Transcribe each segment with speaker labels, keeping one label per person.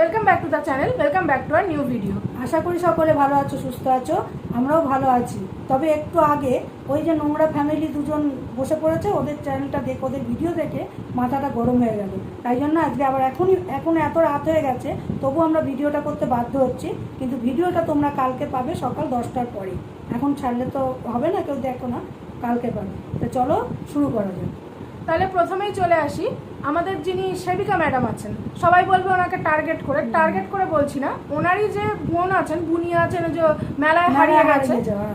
Speaker 1: Welcome back to the channel welcome back to our new video
Speaker 2: আশা করি সকলে ভালো আছো, সুস্থ আছো। আমরাও ভালো আছি। তবে একটু আগে ওই যে নোংরা ফ্যামিলি দুজন বসে পড়েছে, ওদের চ্যানেলটা দেখে ওদের ভিডিও দেখে মাথাটা গরম হয়ে গেল। তাই জন্য আজকে আবার এখনই এখন এত রাত হয়ে গেছে, তবু আমরা ভিডিওটা করতে বাধ্য হচ্ছি। কিন্তু ভিডিওটা তোমরা কালকে পাবে সকাল দশটার পরে। এখন ছাড়লে তো হবে না, কেউ দেখো না, কালকে পাবে। তো চলো শুরু করা যাক।
Speaker 1: তাহলে প্রথমেই চলে আসি। আমাদের যিনি সেবিকা ম্যাডাম আছেন সবাই বলবে ওনাকে টার্গেট করে। টার্গেট করে বলছি না ওনারই যে বোন আছেন বুনিয়া আছেন যে মেলায় হারিয়ে গেছে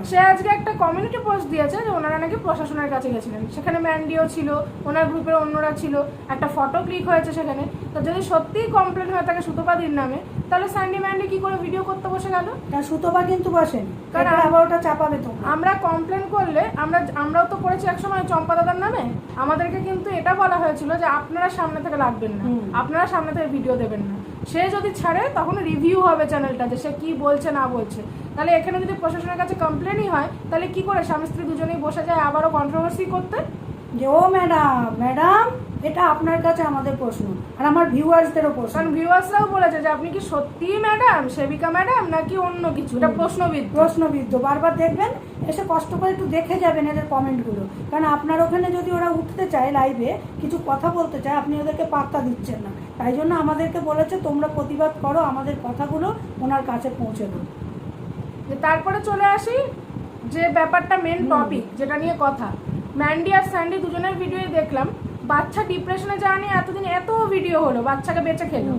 Speaker 1: সে আজকে একটা কমিউনিটি পোস্ট দিয়েছে যে ওনারা নাকি প্রশাসনের কাছে গেছিলেন। সেখানে ম্যান্ডিও ছিল ওনার গ্রুপের অন্যরা ছিল একটা ফটো ক্লিক হয়েছে সেখানে। তো যদি সত্যিই কমপ্লেন হয়ে থাকে সুতোপাদির নামে তাহলে স্যান্ডি ম্যান্ডি কি করে ভিডিও করতে বসে গেল?
Speaker 2: সুতোপা কিন্তু বসেন।
Speaker 1: কারণ
Speaker 2: আবার ওটা চাপাবে তোমরা
Speaker 1: আমরা কমপ্লেন করলে আমরা আমরাও তো করেছি একসময় চম্পা দাদার নামে। আমাদেরকে কিন্তু এটা বলা হয়েছিল যে আপনারা সামনে থেকে লাগবেন না। আপনারা সামনে থেকে ভিডিও দেবেন না। সে যদি ছাড়ে তখন রিভিউ হবে চ্যানেলটা যে সে কি বলছে না বলছে। তাহলে এখানে যদি প্রশাসনের কাছে কমপ্লেনই হয় তাহলে কি করে? স্বামী স্ত্রী দুজনেই বসে যায় আবারও কন্ট্রোভার্সি করতে?
Speaker 2: যে ও ম্যাডাম ম্যাডাম এটা আপনার কাছে আমাদের প্রশ্ন আর আমার ভিউয়ার্সদেরও প্রশ্ন।
Speaker 1: কারণ ভিউয়ার্সরাও বলেছে যে আপনি কি সত্যিই ম্যাডাম সেবিকা ম্যাডাম নাকি অন্য কিছু? এটা প্রশ্নবিদ্ধ।
Speaker 2: প্রশ্নবিদ্ধ। বারবার দেখবেন এসে কষ্ট করে একটু দেখে যাবেন এদের কমেন্টগুলো। কারণ আপনার ওখানে যদি ওরা উঠতে চায় লাইভে কিছু কথা বলতে চায় আপনি ওদেরকে পাত্তা দিচ্ছেন না। তাই জন্য আমাদেরকে বলেছে তোমরা প্রতিবাদ করো আমাদের কথাগুলো ওনার কাছে পৌঁছে দেবো
Speaker 1: যে তারপরে চলে আসি যে ব্যাপারটা মেন টপিক যেটা নিয়ে কথা। ম্যান্ডি আর স্যান্ডি দুজনের ভিডিওই দেখলাম। বাচ্চা ডিপ্রেশনে যাওয়া নিয়ে এতদিন এত ভিডিও হলো বাচ্চাকে বেঁচে খেলো।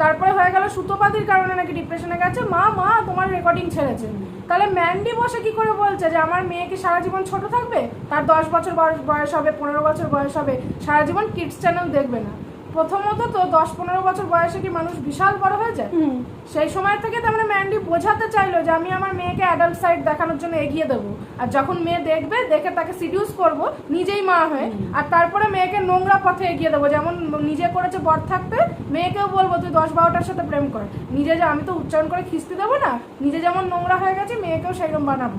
Speaker 1: তারপরে হয়ে গেল সুতোপাতির কারণে নাকি ডিপ্রেশনে গেছে। মা মা তোমার রেকর্ডিং ছেড়েছে। তাহলে ম্যান্ডি বসে কি করে বলছে যে আমার মেয়ে কি সারা জীবন ছোট থাকবে? তার দশ বছর বয়স হবে, পনেরো বছর বয়স হবে, সারা জীবন কিডস চ্যানেল দেখবে না। প্রথমত তো দশ পনেরো বছর বয়সে কি মানুষ বিশাল বড় হয়ে যায়? সেই সময় থেকে তার মানে ম্যান্ডি বোঝাতে চাইলো যে আমি আমার মেয়েকে অ্যাডাল্ট সাইড দেখানোর জন্য এগিয়ে দেবো। আর যখন মেয়ে দেখবে দেখে তাকে সিডিউস করব নিজেই মা হয়ে। আর তারপরে মেয়েকে নোংরা পথে এগিয়ে দেবো। যেমন নিজে করেছে বর থাকতে মেয়েকেও বলব তুই দশ বারোটার সাথে প্রেম কর। নিজে যে আমি তো উচ্চারণ করে খিস্তি দেবো না। নিজে যেমন নোংরা হয়ে গেছে মেয়েকেও সেরকম বানাবো।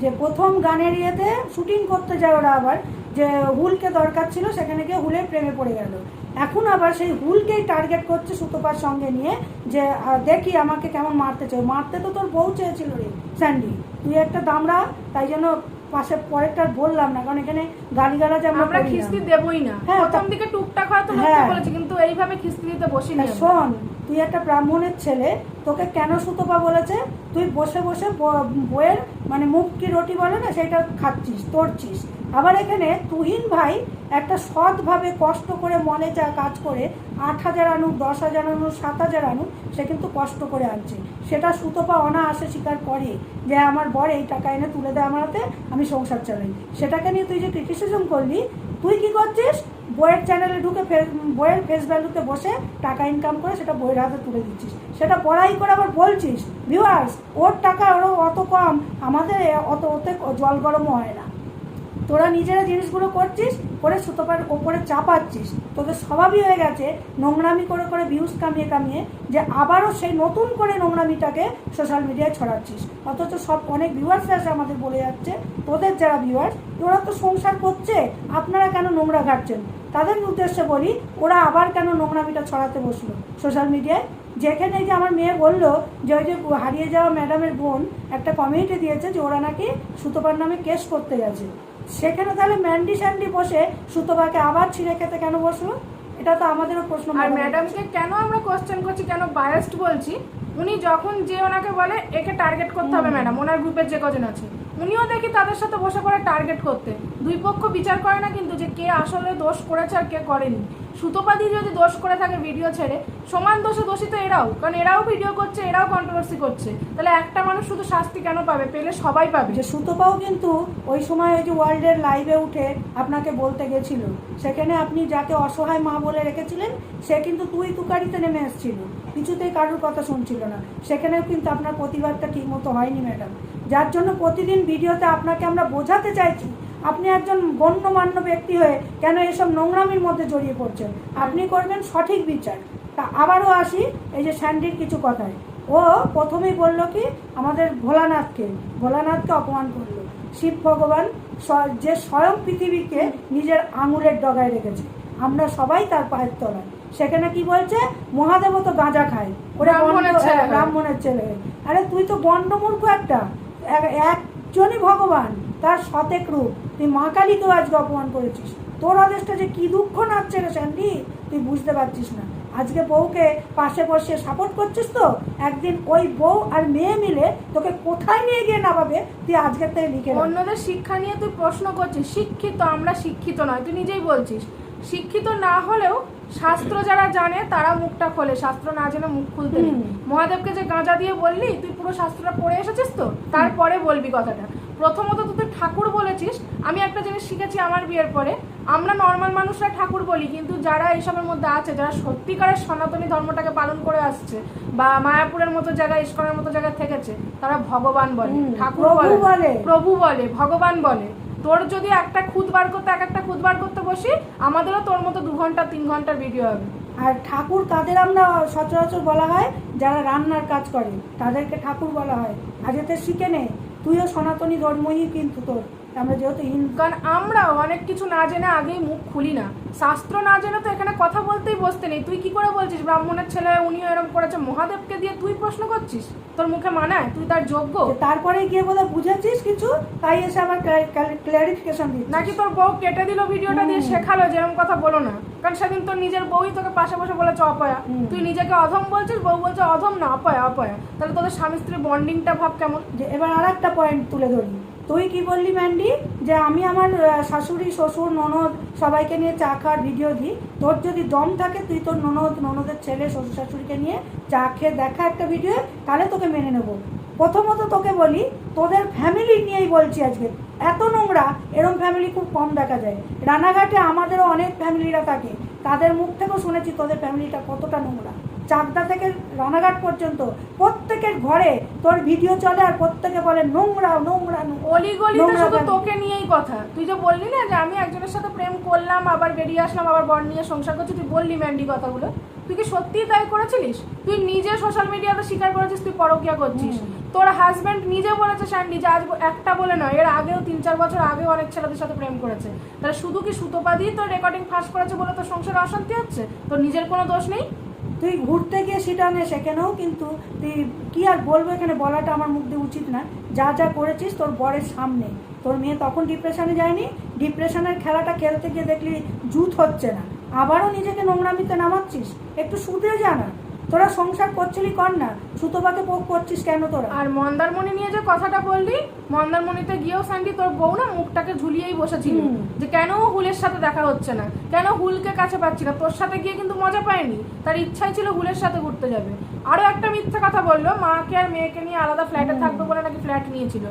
Speaker 2: যে প্রথম গানের ইয়েতে শুটিং করতে যায় ওরা আবার যে হুলকে দরকার ছিল সেখানে গিয়ে হুলের প্রেমে পড়ে গেল। এখন আবার সেই হুলকেই টার্গেট করছে সুতোপার সঙ্গে নিয়ে যে দেখি আমাকে কেমন মারতে চাই মারতে তো তোর বউ চেয়েছিল রে স্যান্ডি। তুই একটা দামড়া তাই জন্য পাশে পরেরটা বললাম না কারণ এখানে গালি গালাজ আমরা
Speaker 1: আমরা খিস্তি দেবই না।
Speaker 2: হ্যাঁ,
Speaker 1: প্রথম দিকে টুকটাক হয়তো
Speaker 2: হ্যাঁ।
Speaker 1: বলেছি কিন্তু এইভাবে খিস্তি দিতে বসিনি
Speaker 2: তা
Speaker 1: আমি।
Speaker 2: শোন তুই একটা ব্রাহ্মণের ছেলে তোকে কেন সুতপা বলেছে? তুই বসে বসে বইয়ের মানে মুখ কি রুটি বলে না সেটা খাচ্ছিস তরছিস। আবার এখানে তুহিন ভাই একটা সৎভাবে কষ্ট করে মনে যা কাজ করে, আট হাজার আনুক, দশ হাজার আনুক, সাত হাজার আনুক, সে কিন্তু কষ্ট করে আনছে। সেটা সুতপা অনায়াসে স্বীকার করে যে আমার বর এই টাকা এনে তুলে দেয় আমার হাতে, আমি সংসার চালাই। সেটাকে নিয়ে তুই যে ক্রিটিসিজম করলি, তুই কি করছিস? বইয়ের চ্যানেলে ঢুকে বইয়ের ফেস ভ্যালুতে বসে টাকা ইনকাম করে সেটা বইয়ের হাতে তুলে দিচ্ছিস। সেটা পড়াই করে আবার বলছিস ভিউয়ার্স ওর টাকা ওরও অত কম, আমাদের অত, ওতে জল গরমও হয় না। তোরা নিজেরা জিনিসগুলো করছিস, করে সুতোপার ওপরে চাপাচ্ছিস। তোদের স্বভাবই হয়ে গেছে নোংরামি করে করে ভিউজ কামিয়ে কামিয়ে যে আবারও সেই নতুন করে নোংরামিটাকে সোশ্যাল মিডিয়ায় ছড়াচ্ছিস। অথচ সব অনেক ভিউয়ার্স আছে আমাদের বলে যাচ্ছে, তোদের যারা ভিউয়ার্স ওরা তো সংসার করছে, আপনারা কেন নোংরা ঘাটছেন? তাদের উদ্দেশ্যে বলি, ওরা আবার কেন নোংরামিটা ছড়াতে বসল? সোশ্যাল মিডিয়ায় যেখানে যে আমার মেয়ে বলল যে, ওই যে হারিয়ে যাওয়া ম্যাডামের বোন একটা কমিউনিটি দিয়েছে যে, ওরা নাকি সুতোপার নামে কেস করতে গেছে। সেখানে তাহলে ম্যান্ডি স্যান্ডি বসে সুতোবাকে আবার ছিঁড়ে খেতে কেন বসল? এটা তো আমাদেরও প্রশ্ন
Speaker 1: আর ম্যাডামকে কেন আমরা কোশ্চেন করছি কেন বায়াস্ট বলছি? উনি যখন যে ওনাকে বলে একে টার্গেট করতে হবে ম্যাডাম ওনার গ্রুপের যে কজন আছে। উনিও দেখি তাদের সাথে বসে পড়ে টার্গেট করতে। দুই পক্ষ বিচার করে না কিন্তু যে কে আসলে দোষ করেছে আর কে করেনি। সুতোপাদি যদি দোষ করে থাকে ভিডিও ছেড়ে, সমান দোষে দোষিত এরাও, কারণ এরাও ভিডিও করছে, এরাও কন্ট্রোভার্সি করছে। তাহলে একটা মানুষ শুধু শাস্তি কেন পাবে? পেলে সবাই পাবে।
Speaker 2: যে সুতোপাও কিন্তু ওই সময় ওই যে ওয়ার্ল্ডের লাইভে উঠে আপনাকে বলতে গেছিল। সেখানে আপনি যাকে অসহায় মা বলে রেখেছিলেন, সে কিন্তু তুই তুকারিতে নেমে এসেছিল। কিছুতেই কারোর কথা শুনছিল না। সেখানেও কিন্তু আপনার প্রতিবাদটা ঠিক মতো হয়নি ম্যাডাম যার জন্য প্রতিদিন ভিডিওতে আপনাকে আমরা বোঝাতে চাইছি আপনি একজন গণ্যমান্য ব্যক্তি হয়ে কেন এসব নোংরামির মধ্যে জড়িয়ে পড়ছেন? আপনি করবেন সঠিক বিচার। তা আবারও আসি এই যে স্যান্ডির কিছু কথায়। ও প্রথমেই বলল কি আমাদের ভোলানাথকে ভোলানাথকে অপমান করল। শিব ভগবান যে স্বয়ং পৃথিবীকে নিজের আঙুলের ডগায় রেখেছে। আমরা সবাই তার পায়ের তলায়। সেখানে কি বলছে? মহাদেব তো গাঁজা খায়। ওরা
Speaker 1: ব্রাহ্মণের ছেলে।
Speaker 2: আরে তুই তো বন্ডমূর্খ একটা। এক- একজনই ভগবান। তার শতেক রূপ। তুই মা কালীকেও আজকে অপমান করেছিস। তোর আদেশটা যে কি দুঃখ নাচছে রে স্যান্ডি তুই বুঝতে পারছিস না। আজকে বউকে পাশে বসে সাপোর্ট করছিস তো? একদিন ওই বউ আর মেয়ে মিলে তোকে কোথায় নিয়ে গিয়ে নামাবে? তুই আজকের থেকে লিখে
Speaker 1: অন্যদের শিক্ষা নিয়ে তুই প্রশ্ন করছিস। শিক্ষিত আমরা শিক্ষিত নয় তুই নিজেই বলছিস। শিক্ষিত না হলেও শাস্ত্র যারা জানে তারা মুখটা খোলে। শাস্ত্র না জেনে মুখ খুলতে নেই। মহাদেবকে যে গাঁজা দিয়ে বললি তুই পুরো শাস্ত্রটা পড়ে এসেছিস তো? তারপরে বলবি কথাটা। প্রথমত তো তুই ঠাকুর বলেছিস আমি একটা জিনিস শিখেছি আমার বিয়ের পরে আমরা নর্মাল মানুষরা ঠাকুর বলি কিন্তু যারা এইসবের মধ্যে আছে যারা সত্যিকারের সনাতনী ধর্মটাকে পালন করে আসছে বা মায়াপুরের মতো জায়গায় ইস্কনের মতো জায়গায় থেকেছে তারা ভগবান বলে ঠাকুর
Speaker 2: প্রভু
Speaker 1: বলে। প্রভু বলে ভগবান বলে। তোর যদি একটা খুদ বার করতে এক একটা খুদ বার করতে বসি আমাদেরও তোর মতো দু ঘণ্টা তিন ঘণ্টার ভিডিও হবে।
Speaker 2: আর ঠাকুর কাদের আমরা সচরাচর বলা হয় যারা রান্নার কাজ করে তাদেরকে ঠাকুর বলা হয়। আজ এতে শিখে নে তুইও সনাতনী ধর্মই কিন্তু তোর। আমরা যেহেতু হিন্দু
Speaker 1: কারণ আমরাও অনেক কিছু না জেনে আগেই মুখ খুলি না। শাস্ত্র না জেনে তো এখানে কথা বলতেই বসতে নেই। তুই কি করে বলছিস? ব্রাহ্মণের ছেলে উনিও এরকম করেছে। মহাদেবকে দিয়ে তুই প্রশ্ন করছিস? তোর মুখে মানায়? তুই তার যোগ্য?
Speaker 2: তারপরে গিয়ে বোধহয় বুঝেছিস কিছু? তাই এসে আমার ক্লারিফিকেশন দিচ্ছিস
Speaker 1: নাকি তোর বউ কেটে দিল ভিডিওটা দিয়ে? শেখালো যে এরকম কথা বলো না। কারণ সেদিন তোর নিজের বউই তোকে পাশে বসে বলেছে অপয়া। তুই নিজেকে অধম বলছিস বউ বলছে অধম না অপয়া অপয়া। তাহলে তোদের স্বামী স্ত্রীর বন্ডিংটা ভাব কেমন?
Speaker 2: যে এবার আর একটা পয়েন্ট তুলে ধরি। তুই কি বললি ম্যান্ডি যে আমি আমার শাশুড়ি, শ্বশুর, ননদ সবাইকে নিয়ে চা খাওয়ার ভিডিও দিই। তোর যদি দম থাকে, তুই তোর ননদ, ননদের ছেলে, শ্বশুর শাশুড়িকে নিয়ে চা খেয়ে দেখা একটা ভিডিও তাহলে তোকে মেনে নেব। প্রথমত তোকে বলি, তোদের ফ্যামিলি নিয়েই বলছি আজকে। এত নোংরা, এরম ফ্যামিলি খুব কম দেখা যায়। রানাঘাটে আমাদেরও অনেক ফ্যামিলিরা থাকে। তাদের মুখ থেকেও শুনেছি তোদের ফ্যামিলিটা কতটা নোংরা। চাকদা থেকে রানাঘাট পর্যন্ত প্রত্যেকের ঘরে তোর ভিডিও চলে আর প্রত্যেকে বলে নোংরা নোংরা
Speaker 1: অলিগলি
Speaker 2: নোংরা
Speaker 1: শুধু তোকে নিয়েই কথা। তুই যে বললি না যে আমি একজনের সাথে প্রেম করলাম আবার বেরিয়ে আসলাম আবার বর নিয়ে সংসার করছি তুই বললি ম্যান্ডি কথাগুলো। তুই কি সত্যিই তাই করেছিলিস? তুই নিজে সোশ্যাল মিডিয়াতে স্বীকার করেছিস তুই পরকিয়া করছিস। তোর হাজব্যান্ড নিজে বলেছে স্যান্ডি যে আজ একটা বলে নয় এর আগেও তিন চার বছর আগেও অনেক ছেলেদের সাথে প্রেম করেছে। তাহলে শুধু কি সুতোপা দিয়ে তোর রেকর্ডিং ফাঁস করেছে বলে তোর সংসারে অশান্তি হচ্ছে? তোর নিজের কোনো দোষ নেই?
Speaker 2: তুই ঘুরতে গিয়ে সেটা নে সেখানেও কিন্তু তুই কি আর বলব এখানে বলাটা আমার মুখ দিয়ে উচিত না। যা যা করেছিস তোর বরের সামনে। তোর মেয়ে তখন ডিপ্রেশনে যায়নি। ডিপ্রেশনের খেলাটা খেলতে গিয়ে দেখলি জুত হচ্ছে না। আবারও নিজেকে নোংরামিতে নামাচ্ছিস। একটু শুধরে যা না। তোরা সংসার করছিলি কর না সুতোপাকে পোক করছিস কেন তোরা?
Speaker 1: আর মন্দারমণি নিয়ে যে কথাটা বললি মন্দারমণিতে গিয়েও স্যান্ডি তোর বউ না মুখটাকে ঝুলিয়েই বসেছিল। যে কেন হুলের সাথে দেখা হচ্ছে না? কেন হুলকে কাছে পাচ্ছি না? তোর সাথে গিয়ে কিন্তু মজা পায়নি। তার ইচ্ছাই ছিল হুলের সাথে ঘুরতে যাবে। আরও একটা মিথ্যা কথা বলল মাকে আর মেয়েকে নিয়ে আলাদা ফ্ল্যাটে থাকবে বলে নাকি ফ্ল্যাট নিয়েছিল।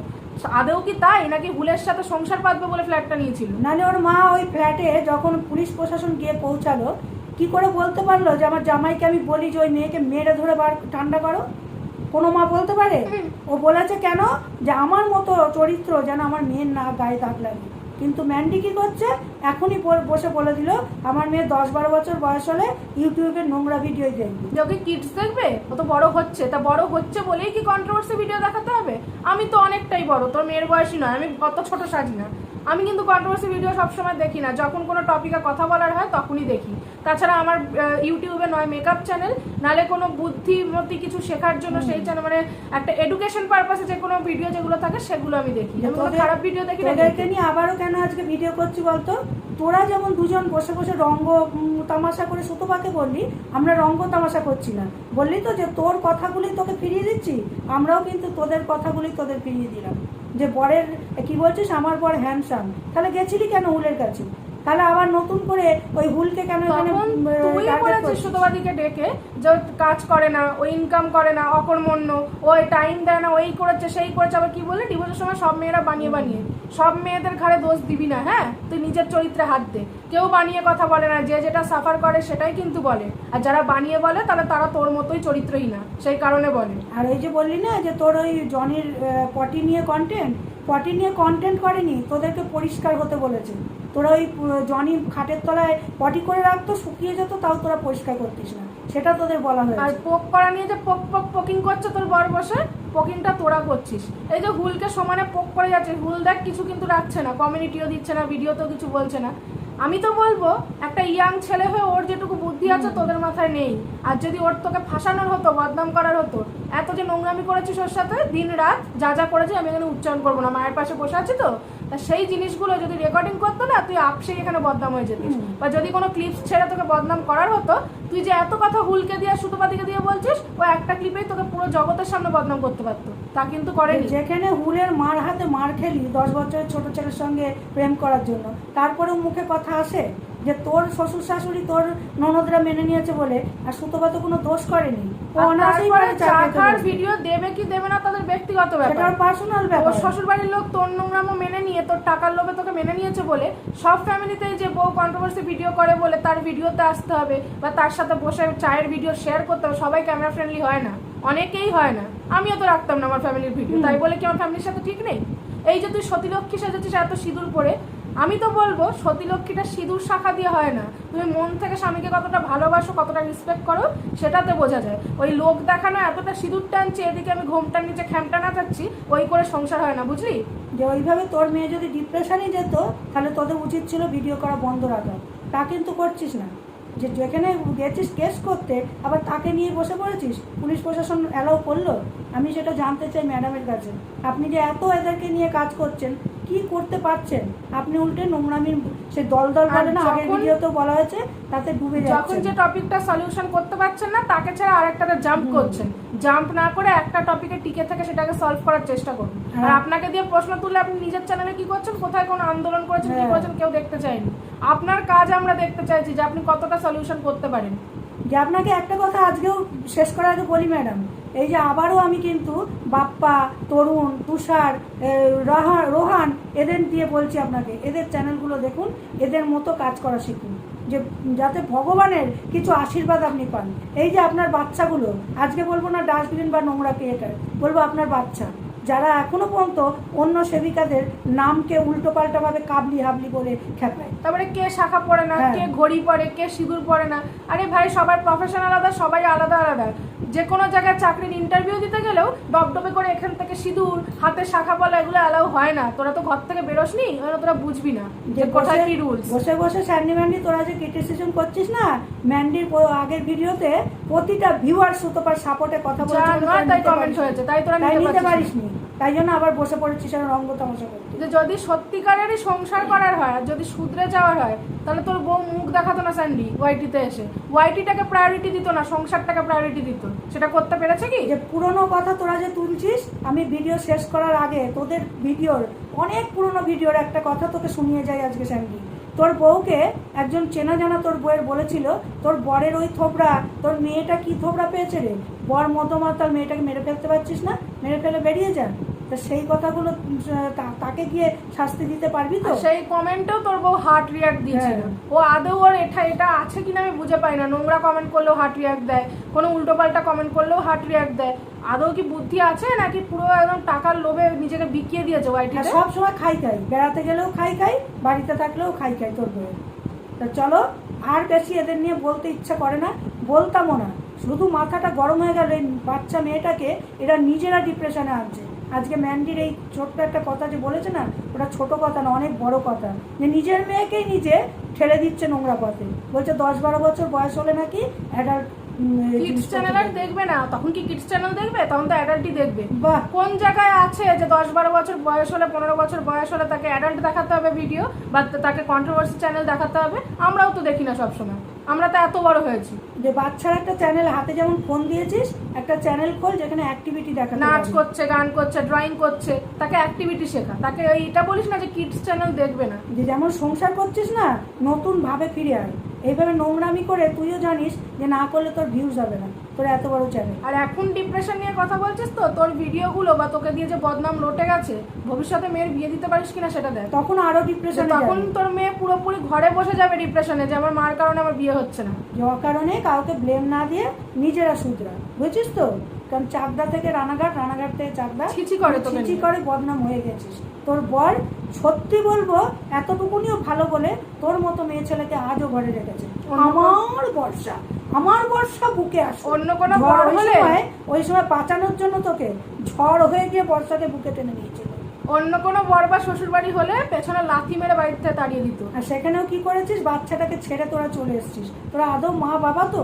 Speaker 1: আদেও কি তাই? নাকি হুলের সাথে সংসার পাতবে বলে ফ্ল্যাটটা নিয়েছিল?
Speaker 2: নালে ওর মা ওই ফ্ল্যাটে যখন পুলিশ প্রশাসন গিয়ে পৌঁছালো কি করে বলতে পারল যে আমার জামাইকে আমি বলি যে ওই মেয়েকে মেরে ধরে বার, ঠান্ডা করো? কোনো মা বলতে পারে? ও বলেছে কেন? যে আমার মতো চরিত্র যেন আমার মেয়ের না গায়ে দাগ লাগে। কিন্তু ম্যান্ডি কি করছে? এখনই বসে বলে দিল আমার মেয়ে দশ বারো বছর বয়স হলে ইউটিউবে নোংরা ভিডিও দেখবে।
Speaker 1: ওকে কিডস দেখবে? ও তো বড় হচ্ছে। তা বড় হচ্ছে বলেই কি কন্ট্রোভার্সি ভিডিও দেখাতে হবে? আমি তো অনেকটাই বড় তোর মেয়ের বয়সী নয় আমি অত ছোট সাজি না। আমি কিন্তু কন্ট্রোভার্সি ভিডিও সবসময় দেখি না যখন কোনো টপিকে কথা বলার হয় তখনই দেখি। তাছাড়া আমার ইউটিউবে নয় মেকআপ চ্যানেল নালে কোনো বুদ্ধিমতি কিছু শেখার জন্য সেই চ্যানেল মানে একটা এডুকেশন পারপাসে যে কোনো ভিডিও যেগুলো থাকে সেগুলো আমি দেখি। আমি কোনো খারাপ ভিডিও দেখি না
Speaker 2: আবারও কেন আজকে ভিডিও করছি বলতো? তোরা যেমন দুজন বসে বসে রঙ্গ তামাশা করে সুতোপাকে বললি, আমরা রঙ্গ তামাশা করছি না। বললি তো যে তোর কথাগুলি তোকে ফিরিয়ে দিচ্ছি, আমরাও কিন্তু তোদের কথাগুলি তোদের ফিরিয়ে দিলাম। যে বরের কি বলছিস? আমার বর হ্যান্ডসাম তাহলে গেছিলি কেন উলের কাছে? তাহলে আবার নতুন করে ওই হুলকে কেন?
Speaker 1: সুতোবাদীকে ডেকে যে কাজ করে না ও ইনকাম করে না অকর্মণ্য ওই টাইম দেয় না ওই করেছে সেই করেছে আবার কি বললি? ডিভোর্সের সময় সব মেয়েরা বানিয়ে বানিয়ে। সব মেয়েদের ঘাড়ে দোষ দিবি না হ্যাঁ? তুই নিজের চরিত্রে হাত দে। কেউ বানিয়ে কথা বলে না যে যেটা সাফার করে সেটাই কিন্তু বলে। আর যারা বানিয়ে বলে তাহলে তারা তোর মতোই চরিত্রই না সেই কারণে বলে।
Speaker 2: আর এই যে বললি না যে তোর ওই জনির পটি নিয়ে কন্টেন্ট পটি নিয়ে কন্টেন্ট করেনি তোদেরকে পরিষ্কার হতে বলেছে। তোরা ওই জনি খাটের তলায় পটি করে রাখতো শুকিয়ে যেত তাও তোরা পরিষ্কার করতিস না। সেটা তোদের বলা
Speaker 1: আর পোক করা নিয়ে যে পোক পোক পোকিং করছে তোর বর বসে পোকিংটা তোরা করছিস। এই যে হুলকে সমানে পোক করে যাচ্ছে হুল দেখ কিছু কিন্তু রাখছে না কমিউনিটিও দিচ্ছে না ভিডিওতেও কিছু বলছে না। আমি তো বলব একটা ইয়াং ছেলে হয়ে ওর যেটুকু বুদ্ধি আছে তোদের মাথায় নেই। আর যদি ওর তোকে ফাঁসানোর হতো বদনাম করার হতো এত যে নোংরামি করেছিস ওর সাথে দিন রাত যা যা করেছি আমি এখানে উচ্চারণ করব না। মায়ের পাশে বসে আছি তো? তা সেই জিনিসগুলো যদি রেকর্ডিং করতো না তুই আপসেই এখানে বদনাম হয়ে যেতিস। বা যদি কোনো ক্লিপস ছেড়ে তোকে বদনাম করার হতো তুই যে এত কথা হুলকে দিয়ে সুতোপাতিকে দিয়ে বলছিস ও একটা ক্লিপেই তোকে পুরো জগতের সামনে বদনাম করতে পারতো। তা কিন্তু করেনি।
Speaker 2: যেখানে হুলের মার হাতে মার খেলি দশ বছরের ছোট ছেলের সঙ্গে প্রেম করার জন্য তারপরেও মুখে কথা আসে? যে তোর শ্বশুর শাশুড়ি তোর ননদরা মেনে নিয়েছে বলে আর সুতপা তো কোনো দোষ করেনি। ও।
Speaker 1: ভিডিও দেবে কি দেবে না তাদের ব্যক্তিগত
Speaker 2: সেটা
Speaker 1: ব্যাপার
Speaker 2: পার্সোনাল
Speaker 1: ওর শ্বশুর বাড়ির লোক তোর নোংরামো মেনে নিয়ে তোর টাকার লোভে তোকে মেনে নিয়েছে বলে সব ফ্যামিলিতেই যে বউ কন্ট্রোভার্সি ভিডিও করে বলে তার ভিডিওতে আসতে হবে বা তার সাথে বসে চায়ের ভিডিও শেয়ার করতে হবে সবাই ক্যামেরা ফ্রেন্ডলি হয় না। অনেকেই হয় না। আমিও তো রাখতাম না আমার ফ্যামিলির ভিডিও তাই বলে কি আমার ফ্যামিলির সাথে ঠিক নেই? এই যে তুই সতীলক্ষ্মী সেজেছিস এত সিঁদুর পরে আমি তো বলব সতীলক্ষ্মীটা সিঁদুর শাখা দিয়ে হয় না। তুমি মন থেকে স্বামীকে কতটা ভালোবাসো, কতটা রেসপেক্ট করো, সেটাতে বোঝা যায়। ওই লোক দেখানো এতটা সিঁদুর টানছে, এদিকে আমি ঘোমটার নিচে খ্যামটা নাচাচ্ছি, ওই করে সংসার হয় না, বুঝলি?
Speaker 2: যে ওইভাবে তোর মেয়ে যদি ডিপ্রেশনে যেত, তাহলে তোদের উচিত ছিল ভিডিও করা বন্ধ রাখা। তা কিন্তু করছিস না। যে যেখানে গেছিস কেস করতে, আবার তাকে নিয়ে বসে পড়েছিস, পুলিশ প্রশাসন অ্যালাউ করল? আমি সেটা জানতে চাই ম্যাডামের কাছে। আপনি যে এত এদেরকে নিয়ে কাজ করছেন কি করতে পারছেন? আপনি উল্টে নোংরামির সে দল দল বলে না আগের ভিডিওতেও বলা হয়েছে তাতে ডুবে যাচ্ছে যখন
Speaker 1: যে টপিকটা সলিউশন করতে পারছেন না তাকে ছাড়া আরেকটাতে জাম্প করছেন। জাম্প না করে একটা টপিকে টিকে থেকে সেটাকে সলভ করার চেষ্টা করুন। আর
Speaker 2: হ্যাঁ।
Speaker 1: আপনাকে দিয়ে প্রশ্ন তুললে আপনি নিজের চ্যানেলে কি করছেন? কোথায় কোন আন্দোলন করেছেন কি
Speaker 2: হ্যাঁ।
Speaker 1: করেছেন কেউ দেখতে চায়নি। আপনার কাজ আমরা দেখতে চাইছি যে আপনি কতটা সলিউশন করতে পারেন।
Speaker 2: যে আপনাকে একটা কথা আজকেও শেষ করার আগে বলি, ম্যাডাম, এই যে আবারও আমি কিন্তু বাপ্পা, তরুণ, তুষার রোহান, এদের দিয়ে বলছি আপনাকে, এদের চ্যানেলগুলো দেখুন, এদের মতো কাজ করা শিখুন, যে যাতে ভগবানের কিছু আশীর্বাদ আপনি পান। এই যে আপনার বাচ্চাগুলো, আজকে বলব না, ডাস্টবিন বা নোংরা ক্রিয়েটার বলব আপনার বাচ্চা। যারা এখনও পর্যন্ত অন্য সেবিকাদের নামকে উল্টো ভাবে কাবলি হাবলি বলে খেপায়
Speaker 1: তারপরে কে শাখা পড়ে না
Speaker 2: হ্যাঁ।
Speaker 1: কে ঘড়ি পরে কে সিঁদুর পরে না। আরে ভাই সবার প্রফেশন আলাদা সবাই আলাদা আলাদা। যে কোনো জায়গায় চাকরির ইন্টারভিউ দিতে গেলেও ডবডবে করে এখান থেকে সিঁদুর হাতে শাখা পলা এগুলো অ্যালাউ হয় না। তোরা তো ঘর থেকে বেরোসনি ওরা তোরা বুঝবি না যে কোথায় কি রুলস
Speaker 2: বসে বসে স্যান্ডি ম্যান্ডি তোরা যে ক্রিটিসিজম করছিস না ম্যান্ডির আগের ভিডিওতে প্রতিটা ভিউয়ার সুতোপার সাপোর্টে কথা বলে
Speaker 1: তাই কমেন্ট হয়েছে তাই তোরা নিতে পারিস
Speaker 2: পারিসনি। তাই জন্য আবার বসে পড়েছিস আর রঙ্গ তামাশা করতে।
Speaker 1: যে যদি সত্যিকারেরই সংসার করার হয় আর যদি শুধরে যাওয়ার হয় তাহলে তোর বউ মুখ দেখাতো না স্যান্ডি ওয়াইটিতে এসে। ওয়াইটিটাকে প্রায়োরিটি দিত না সংসারটাকে প্রায়োরিটি দিত। সেটা করতে পেরেছে কি?
Speaker 2: যে পুরনো কথা তোরা যে তুলছিস আমি ভিডিও শেষ করার আগে তোদের ভিডিওর অনেক পুরনো ভিডিওর একটা কথা তোকে শুনিয়ে যাই আজকে স্যান্ডি। তোর বউকে একজন চেনা জানা তোর বউয়ের বলেছিল তোর বরের ওই থোবড়া তোর মেয়েটা কি থোবড়া পেয়েছে রে? বর মতমাতাল মেয়েটাকে মেরে ফেলতে পারছিস না? মেরে ফেলে বেরিয়ে যান। তা সেই কথাগুলো তাকে গিয়ে শাস্তি দিতে পারবি তো?
Speaker 1: সেই কমেন্টেও তোর বউ হার্ট রিয়াক্ট দিয়েছিল।
Speaker 2: হ্যাঁ।
Speaker 1: ও আদৌ ওর এটা এটা আছে কিনা আমি বুঝে পাই না। নোংরা কমেন্ট করলেও হার্ট রিয়াক্ট দেয়। কোনো উল্টোপাল্টা কমেন্ট করলেও হার্ট রিয়াক্ট দেয়। আদৌ কি বুদ্ধি আছে নাকি পুরো একদম টাকার লোভে নিজেকে বিকিয়ে দিয়েছে ওয়াইটিতে
Speaker 2: সব সময় খাই খাই। বেড়াতে গেলেও খাই খাই বাড়িতে থাকলেও খাই খাই তোর বউ তা চলো আর বেশি এদের নিয়ে বলতে ইচ্ছা করে না। বলতামও না। শুধু মাথাটা গরম হয়ে গেল এই বাচ্চা মেয়েটাকে এরা নিজেরা ডিপ্রেশনে আনছে। আজকে ম্যান্ডির এই ছোট্ট একটা কথা যে বলেছে না ওটা ছোট কথা না অনেক বড় কথা। যে নিজের মেয়েকেই নিজে ঠেলে দিচ্ছে নোংরা পথে। বলছে দশ বারো বছর বয়স হলে নাকি অ্যাডাল্ট
Speaker 1: কিডস চ্যানেল আর দেখবে না। তখন কি কিডস চ্যানেল দেখবে? তখন তো অ্যাডাল্টই দেখবে।
Speaker 2: বাহ!
Speaker 1: কোন জায়গায় আছে যে দশ বারো বছর বয়স হলে পনেরো বছর বয়স হলে তাকে অ্যাডাল্ট দেখাতে হবে ভিডিও বা তাকে কন্ট্রোভার্সি চ্যানেল দেখাতে হবে? আমরাও তো দেখি না সবসময়। আমরা তো এত বড় হয়েছি।
Speaker 2: যে বাচ্চার একটা চ্যানেল হাতে যেমন ফোন দিয়েছিস একটা চ্যানেল খোল যেখানে অ্যাক্টিভিটি দেখা
Speaker 1: নাচ করছে গান করছে ড্রয়িং করছে তাকে অ্যাক্টিভিটি শেখা। তাকে ওই এটা বলিস না যে কিডস চ্যানেল দেখবে না।
Speaker 2: যে যেমন সংসার করছিস না নতুন ভাবে ফিরে আয়। এইভাবে নোংরামি করে তুইও জানিস যে না করলে তোর ভিউজ হবে না। তোর এত বড় চ্যানেল
Speaker 1: আর এখন ডিপ্রেশন নিয়ে কথা বলছিস তো তোর ভিডিওগুলো বা তোকে দিয়ে যে বদনাম রটে গেছে ভবিষ্যতে মেয়ের বিয়ে দিতে পারিস কিনা সেটা দেখ।
Speaker 2: তখন
Speaker 1: আরও
Speaker 2: ডিপ্রেশনে
Speaker 1: তখন তোর মেয়ে পুরোপুরি ঘরে বসে যাবে ডিপ্রেশনে যে আমার মার কারণে আমার বিয়ে হচ্ছে না।
Speaker 2: যে কারণে কাউকে ব্লেম না দিয়ে নিজেরা শুধরা। বুঝছিস তো? কারণ চাকদা থেকে রানাঘাট রানাঘাট থেকে চাকদা
Speaker 1: ছিছি করে
Speaker 2: ছিছি করে বদনাম হয়ে গেছিস। তোর বর সত্যি বলব এতটুকুনিও ভালো বলে তোর মতো মেয়ে ছেলেকে আজও ঘরে রেখেছে। আমার বর্ষা আমার বর্ষা বুকে আসো।
Speaker 1: অন্য কোনো
Speaker 2: ঝড়
Speaker 1: হলে
Speaker 2: ওই সময় বাঁচানোর জন্য তোকে ঝড় হয়ে গিয়ে বর্ষাকে বুকে টেনে নিয়েছিল।
Speaker 1: অন্য কোনো বর বা শ্বশুর বাড়ি হলে পেছনে লাথি মেরে বাড়িতে তাড়িয়ে দিত।
Speaker 2: আর সেখানেও কি করেছিস? বাচ্চাটাকে ছেড়ে তোরা চলে এসেছিস। তোরা আদৌ মা বাবা তো?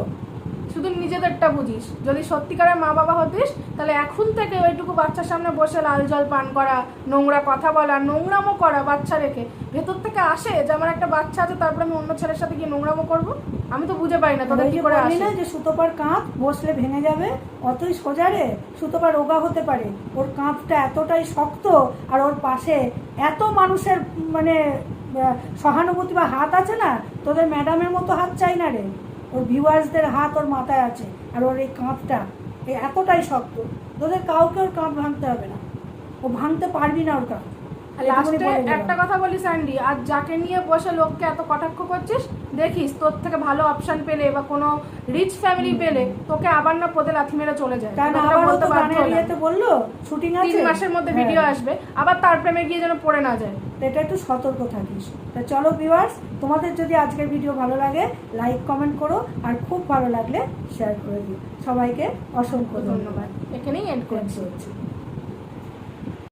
Speaker 1: শুধু নিজেদেরটা বুঝিস। যদি সত্যিকারের মা বাবা হতিস তাহলে এখন থেকে ওইটুকু বাচ্চার সামনে বসে লাল জল পান করা নোংরা কথা বলা নোংরামো করা বাচ্চা রেখে ভেতর থেকে আসে যে আমার একটা বাচ্চা আছে তারপরে আমি অন্য ছেলের সাথে গিয়ে নোংরামো করব? আমি তো বুঝে পাই না তোদের কি করে আসে
Speaker 2: না যে সুতোপার কাঁধ বসলে ভেঙে যাবে অতই সোজা রে সুতোপা রোগা হতে পারে। ওর কাঁধটা এতটাই শক্ত আর ওর পাশে এত মানুষের মানে সহানুভূতি বা হাত আছে না তোদের ম্যাডামের মতো হাত চাই না রে। ওর ভিউয়ার্সদের হাত ওর মাথায় আছে আর ওর এই কাঁধটা এতটাই শক্ত, তোদের কাউকে ওর কাঁধ ভাঙতে হবে না। ও ভাঙতে পারবি না ওর এটুকুনি
Speaker 1: লাস্টে। একটা কথা বলি স্যান্ডি আর যাকে নিয়ে বসে লোককে এত কটাক্ষ করছিস দেখিস তোর থেকে ভালো অপশন পেলে বা কোনো রিচ ফ্যামিলি পেলে তোকে আবার না পদে লাথি মেরে চলে যায়।
Speaker 2: বলল শুটিং আছে?
Speaker 1: তিন মাসের মধ্যে
Speaker 2: হ্যাঁ।
Speaker 1: ভিডিও আসবে আবার তার প্রেমে গিয়ে যেন পড়ে না যায়।
Speaker 2: এটা একটু সতর্ক থাকিস। তা চলো ভিউয়ার্স তোমাদের যদি আজকের ভিডিও ভালো লাগে লাইক কমেন্ট করো আর খুব ভালো লাগলে শেয়ার করে দিও। সবাইকে অসংখ্য ধন্যবাদ।
Speaker 1: এখানেই এন্ড
Speaker 2: করছি।